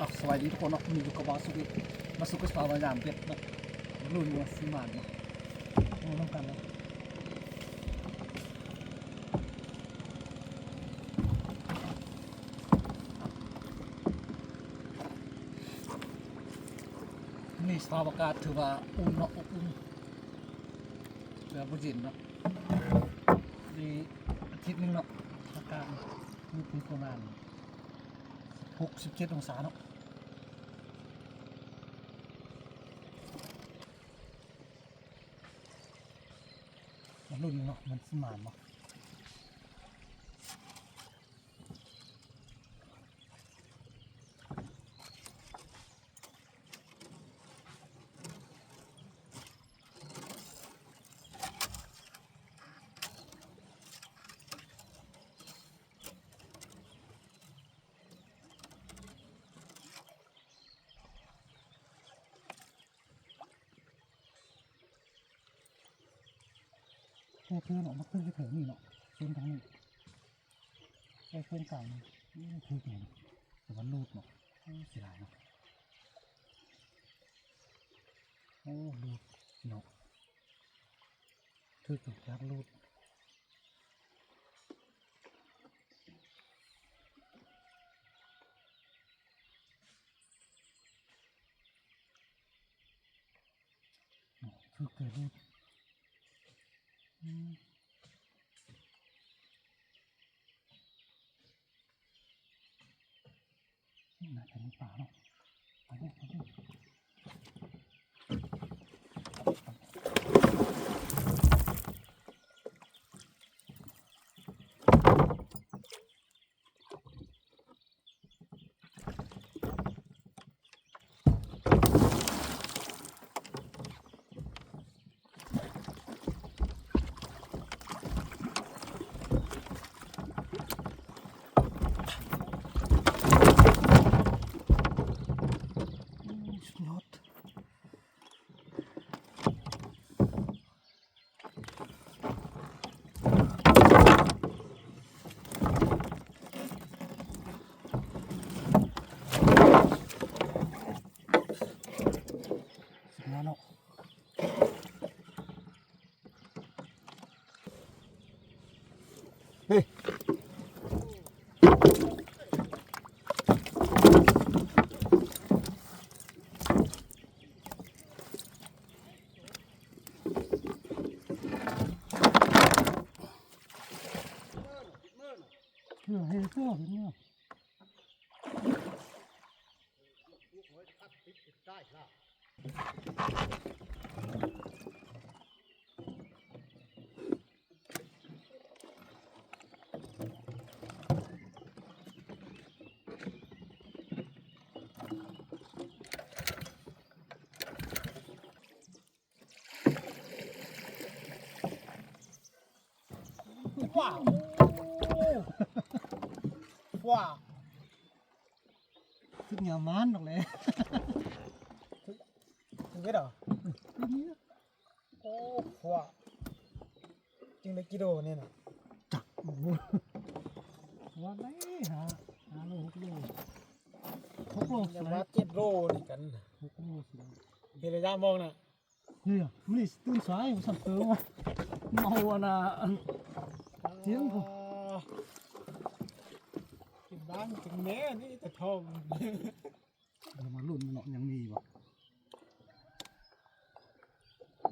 อะสวัสดีทุกคนนะมีอยู่กับบอสุกิมาสุกิสปาวายามเป็ดเนะรุ่นเนี่ยสิมานนะโอ้ต้องกันนะนี่สภาพอากาศถือว่าอุ่นเนาะอุ่นแบบบุจินเนาะดีอาทิตย์นึงเนาะอากาศนี่คือประมาณหกสิบเจ็ดองศาเนาะ รุ่นเนาะมันสมานเนาะ แค่เพื่อนออกมาขึ้นไปถึงนี่เนาะเส้นทางนี้แค่เส้นเก่านี่นี่คือไงแต่ว่าลูดเนาะเสียดายเนาะโอ้ลูดเนาะคือจุดยักลูดคือเกิดลูด น่าจะมีป่าเนาะไปดิไปดิอื ว้าวว้าว ขึ้นยามันออกเลยถึงไหมเหรอโอ้ขวาจริงเลยกิโลเนี่ยนะจักโอ้โหว่าได้หาหาโลหกโลหกโลอสิย่าไรว่าเจ็ดโลนี่กันหกโลสิไรเฮระยามองนะเนี่ยนี่ตื่นสายผมสั่งเติมว่ะเมาอะนะอันเสียงผม อ่ากินบ้านกินแม่นี่แต่ทองเดี๋ยวมาลุ่นเนาะยังมีบ่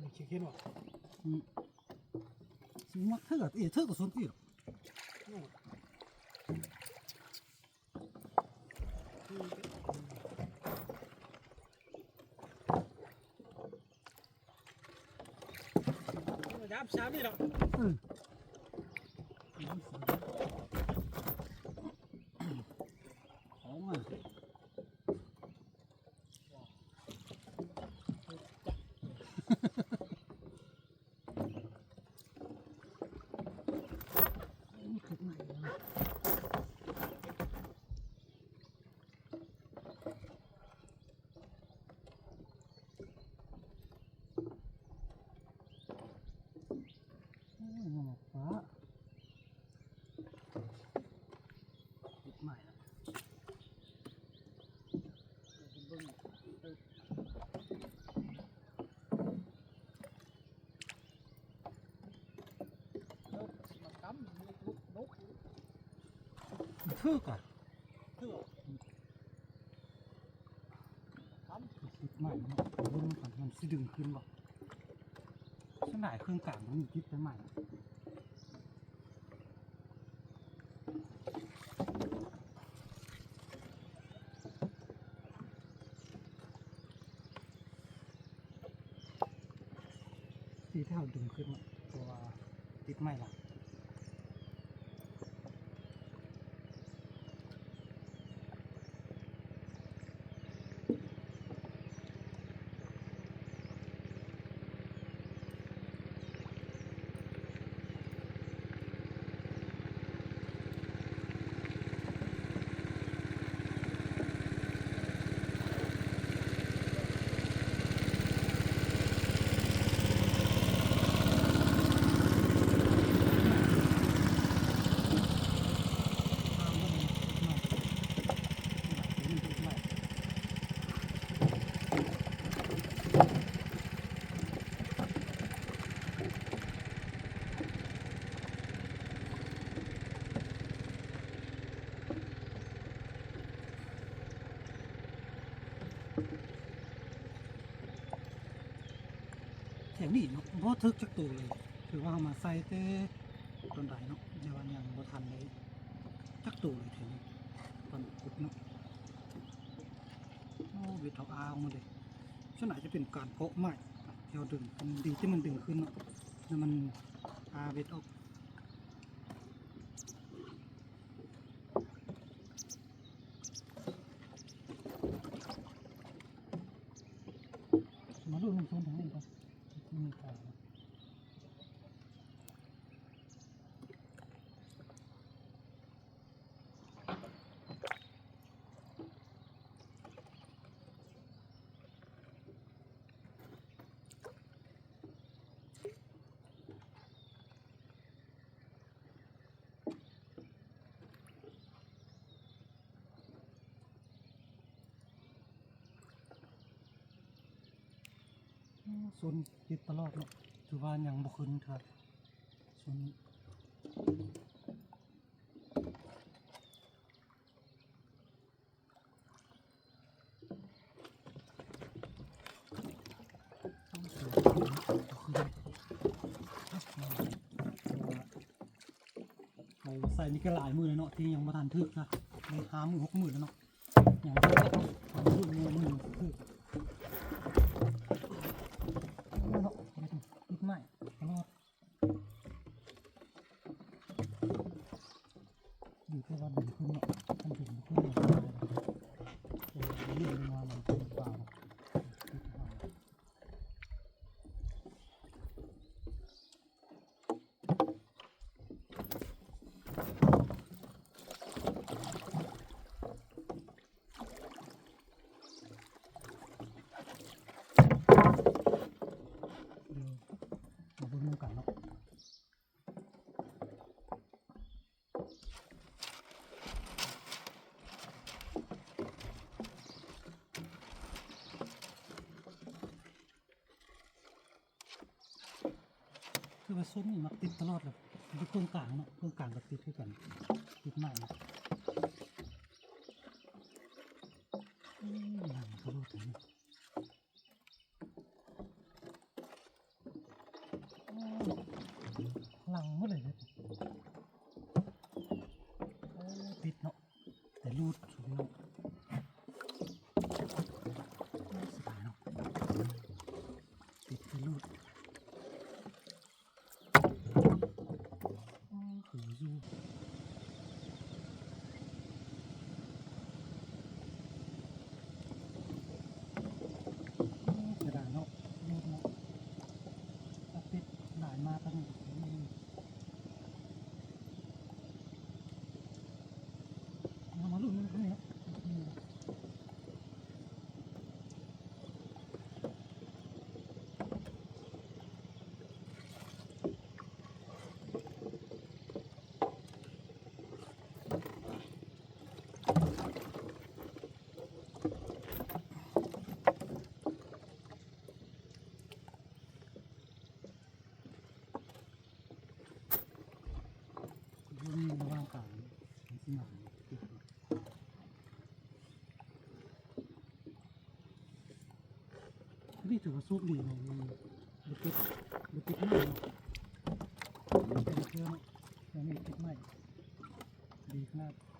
นี่คิดคิดว่าอืมสิมักเท่ากับเอ๋เท่ากับส่วนที่หรอกยับช้านี่หรอ อืมของอะ อืมหมอกฟ้า บิ่งเออเออมากำมีลูกนก มันทึกอะเถื่อกคิดใหม่เนาะเบิ่งก่อนมันสิดึงขึ้นบ่สนายเครื่องกลางมันมีคิดไปใหม่สีเท่าดึงขึ้นเนาะเพราะว่าติดใหม่ละ แข็ง นี่เนาะบ่ทึกจักตัวเลย ถือว่าเอามาใส่แต่ต้นใดเนาะเดี๋ยววันยังบ่ทันเลยจักตัวเลยแถวนี้ตอนขุดเนาะโอ้เบ็ดเอาอาวมาเลยส่วนไหนจะเป็นการเพาะไม้เที่ยวดึงมันดีที่มันดึงขึ้นเนาะแล้วมันอาเบ็ดออกมาดูลงทุนทางนี้ก่อนที่มีการ โซุนติดตลอดเนาะถือว่าอยังบ่ขึ้นครับโซนนี้ต้อะบ่ขึ้นใส่นี่ก็หลายมือแล้วเนาะที่ยังบ่ทันถึกนะในห้ามือหกมือแล้วเนาะอย่างที่ก็ทำรุ่นมือมือถึก เอาเนาะไปดูนิดหน่อยตลอด อยู่แค่ว่าดีขึ้นเนาะมันดึงขึ้นมาได้เออเรื่องมามันเป็นเปล่าติดเปล่าเดี๋ยวมาเบิ่งนำกันเนาะ คือว่าส้นนี่มักติดตลอดเลยมันเป็นเครื่องกลางเนาะเครื่องกลางก็ติดด้วยกัน ติดใหม่นาะอืมหลังตลอดเลยเนาะ หลังหมดเลยเนี่ยโอ้ติดเนาะแต่รูดสุดเนาะสบายเนาะติดแต่รูดโอ้ถืออยู่ นี้ ถือว่าสุกดีนะมันบุติดบุติดมากเนาะเป็นเพื่อนแล้วนี่ติดไม่ดีครับ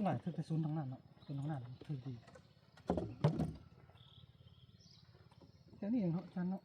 ส่วนหลายคือแต่ศูนย์ทางนั้นเนาะศูนทางนั้นถือดีแต่นี่เองเนาะจันเนาะ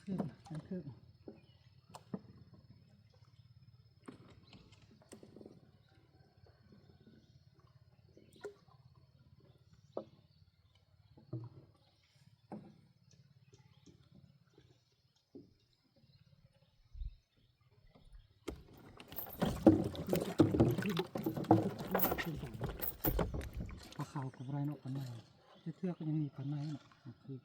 ทึกจันทึกปลาขาวกับไร เนาะปันไม้เทือกก็ยังมีปันไม้เนาะคือ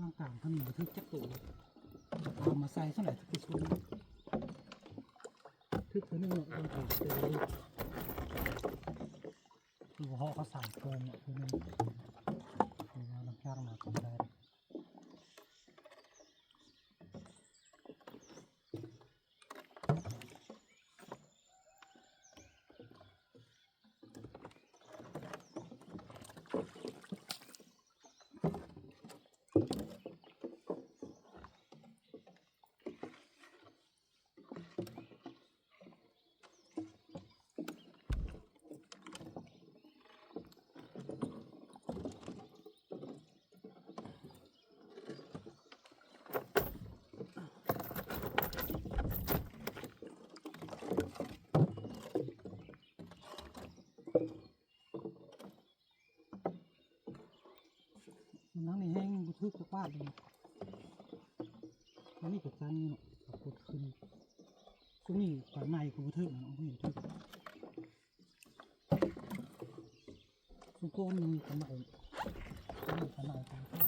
ร่างกายเขาหนีทึกจักรตัว เอามาใส่เท่าไหร่ทึกชุนทึกตัวนี้ร่างกายเจอคือว่าเขาเขาสั่งเกินเนี่ยคือมันคือว่าน้ำยามาก็ได้ น้ำนี่แห้งบุทึกกว้าเลยอันนี้กับจานนี้เนาะกดขึ้นช่วงนี้ป่าในกับบุทึกนะเอาไม่เห็นทึกช่วงก้นมันมีปันไม้ปันไม้ปันไม้